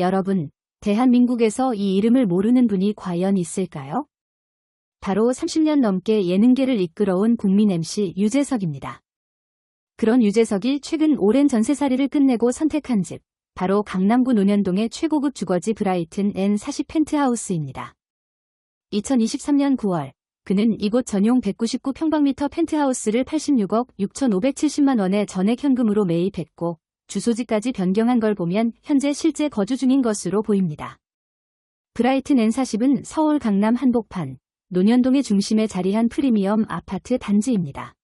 여러분, 대한민국에서 이 이름을 모르는 분이 과연 있을까요? 바로 30년 넘게 예능계를 이끌어온 국민 MC 유재석입니다. 그런 유재석이 최근 오랜 전세살이를 끝내고 선택한 집, 바로 강남구 논현동의 최고급 주거지 브라이튼 N40 펜트하우스입니다. 2023년 9월, 그는 이곳 전용 199평방미터 펜트하우스를 86억 6,570만 원의 전액 현금으로 매입했고, 주소지까지 변경한 걸 보면 현재 실제 거주 중인 것으로 보입니다. 브라이튼 N40은 서울 강남 한복판, 논현동의 중심에 자리한 프리미엄 아파트 단지입니다.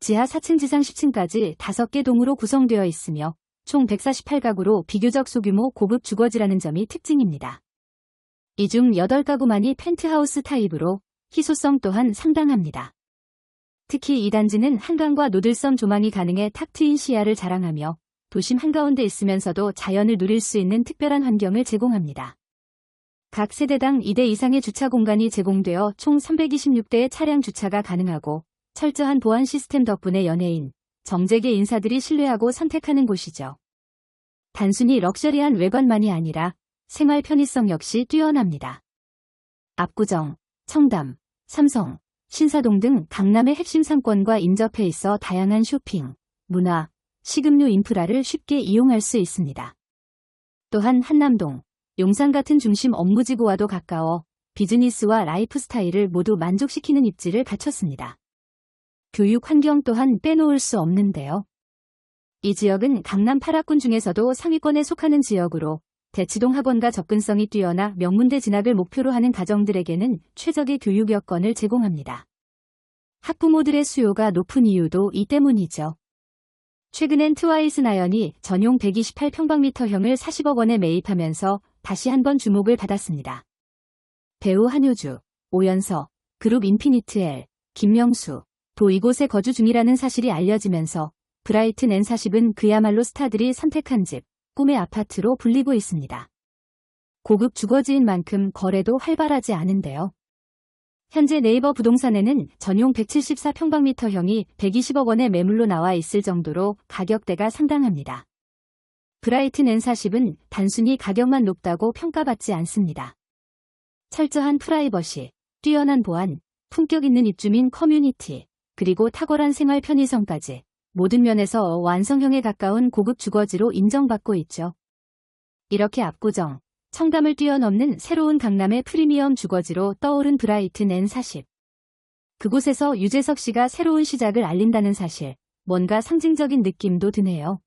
지하 4층 지상 10층까지 5개 동으로 구성되어 있으며 총 148가구로 비교적 소규모 고급 주거지라는 점이 특징입니다. 이 중 8가구만이 펜트하우스 타입으로 희소성 또한 상당합니다. 특히 이 단지는 한강과 노들섬 조망이 가능해 탁 트인 시야를 자랑하며 도심 한가운데 있으면서도 자연을 누릴 수 있는 특별한 환경을 제공합니다. 각 세대당 2대 이상의 주차 공간이 제공되어 총 326대의 차량 주차가 가능하고 철저한 보안 시스템 덕분에 연예인, 정재계 인사들이 신뢰하고 선택하는 곳이죠. 단순히 럭셔리한 외관만이 아니라 생활 편의성 역시 뛰어납니다. 압구정, 청담, 삼성, 신사동 등 강남의 핵심 상권과 인접해 있어 다양한 쇼핑, 문화, 식음료 인프라를 쉽게 이용할 수 있습니다. 또한 한남동, 용산 같은 중심 업무지구와도 가까워 비즈니스와 라이프 스타일을 모두 만족시키는 입지를 갖췄습니다. 교육 환경 또한 빼놓을 수 없는데요. 이 지역은 강남 8학군 중에서도 상위권에 속하는 지역으로 대치동 학원과 접근성이 뛰어나 명문대 진학을 목표로 하는 가정들에게는 최적의 교육 여건을 제공합니다. 학부모들의 수요가 높은 이유도 이 때문이죠. 최근엔 트와이스 나연이 전용 128평방미터형을 40억 원에 매입하면서 다시 한번 주목을 받았습니다. 배우 한효주, 오연서, 그룹 인피니트 L, 김명수, 도 이곳에 거주 중이라는 사실이 알려지면서 브라이튼 N40은 그야말로 스타들이 선택한 집, 꿈의 아파트로 불리고 있습니다. 고급 주거지인 만큼 거래도 활발하지 않은데요. 현재 네이버 부동산에는 전용 174평방미터형이 120억 원의 매물로 나와 있을 정도로 가격대가 상당합니다. 브라이튼 N40은 단순히 가격만 높다고 평가받지 않습니다. 철저한 프라이버시, 뛰어난 보안, 품격 있는 입주민 커뮤니티, 그리고 탁월한 생활 편의성까지 모든 면에서 완성형에 가까운 고급 주거지로 인정받고 있죠. 이렇게 압구정, 청담을 뛰어넘는 새로운 강남의 프리미엄 주거지로 떠오른 브라이튼 N40. 그곳에서 유재석 씨가 새로운 시작을 알린다는 사실, 뭔가 상징적인 느낌도 드네요.